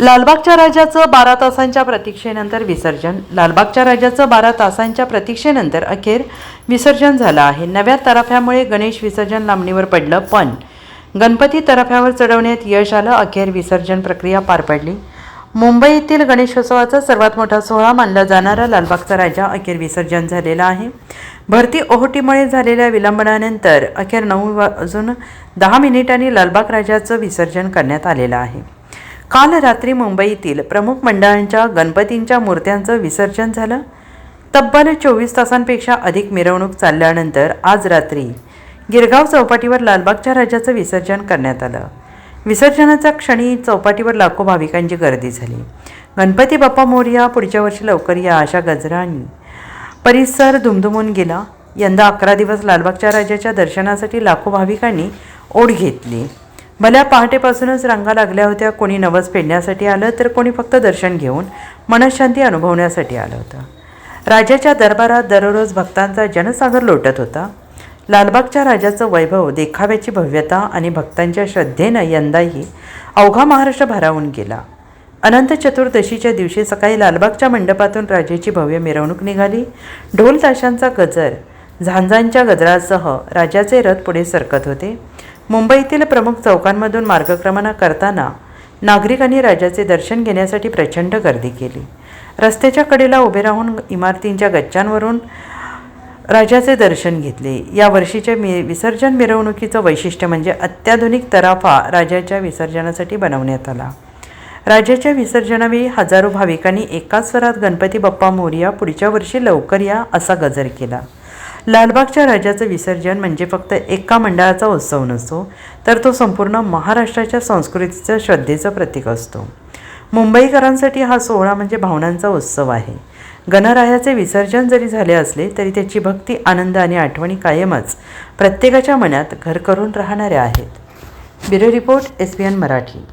लालबागच्या राजाचं बारा तासांच्या प्रतीक्षेनंतर विसर्जन. लालबागच्या राजाचं बारा तासांच्या प्रतीक्षेनंतर अखेर विसर्जन झालं आहे. नव्या तराफ्यामुळे गणेश विसर्जन लांबणीवर पडलं पण गणपती तराफ्यावर चढवण्यात यश आलं. अखेर विसर्जन प्रक्रिया पार पडली. मुंबईतील गणेशोत्सवाचा सर्वात मोठा सोहळा मानला जाणारा लालबागचा राजा अखेर विसर्जन झालेला आहे. भरती ओहोटीमुळे झालेल्या विलंबनानंतर अखेर नऊ वाजून दहा मिनिटांनी लालबाग राजाचं विसर्जन करण्यात आलेलं आहे. काल रात्री मुंबईतील प्रमुख मंडळांच्या गणपतींच्या मूर्त्यांचं विसर्जन झालं. तब्बल चोवीस तासांपेक्षा अधिक मिरवणूक चालल्यानंतर आज रात्री गिरगाव चौपाटीवर लालबागच्या राजाचं विसर्जन करण्यात आलं. विसर्जनाच्या क्षणी चौपाटीवर लाखो भाविकांची गर्दी झाली. गणपती बाप्पा मोर्या पुढच्या वर्षी लवकर या अशा गजरांनी परिसर धुमधुमून गेला. यंदा अकरा दिवस लालबागच्या राजाच्या दर्शनासाठी लाखो भाविकांनी ओढ घेतली. भल्या पहाटेपासूनच रांगा लागल्या होत्या. कोणी नवस फेडण्यासाठी आलं तर कोणी फक्त दर्शन घेऊन मनशांती अनुभवण्यासाठी आलं होतं. राजाच्या दरबारात दररोज भक्तांचा जनसागर लोटत होता. लालबागच्या राजाचं वैभव देखाव्याची भव्यता आणि भक्तांच्या श्रद्धेनं यंदाही अवघा महाराष्ट्र भारावून गेला. अनंत चतुर्दशीच्या दिवशी सकाळी लालबागच्या मंडपातून राजाची भव्य मिरवणूक निघाली. ढोल ताशांचा गजर झांजांच्या गजरासह राजाचे रथ पुढे सरकत होते. मुंबईतील प्रमुख चौकांमधून मार्गक्रमण करताना नागरिकांनी राजाचे दर्शन घेण्यासाठी प्रचंड गर्दी केली. रस्त्याच्या कडेला उभे राहून इमारतींच्या गच्च्यांवरून राजाचे दर्शन घेतले. या वर्षीच्या मि विसर्जन मिरवणुकीचं वैशिष्ट्य म्हणजे अत्याधुनिक तराफा राजाच्या विसर्जनासाठी बनवण्यात आला. राजाच्या विसर्जनावेळी हजारो भाविकांनी एकाच स्वरात गणपती बाप्पा मोरया पुढच्या वर्षी लवकर या असा गजर केला. लालबागच्या राजाचं विसर्जन म्हणजे फक्त एका मंडळाचा उत्सव नसतो तर तो संपूर्ण महाराष्ट्राच्या संस्कृतीचं श्रद्धेचं प्रतीक असतो. मुंबईकरांसाठी हा सोहळा म्हणजे भावनांचा उत्सव आहे. गणरायाचे विसर्जन जरी झाले असले तरी त्याची भक्ती आनंद आणि आठवणी कायमच प्रत्येकाच्या मनात घर करून राहणाऱ्या आहेत. Bureau report S B N Marathi.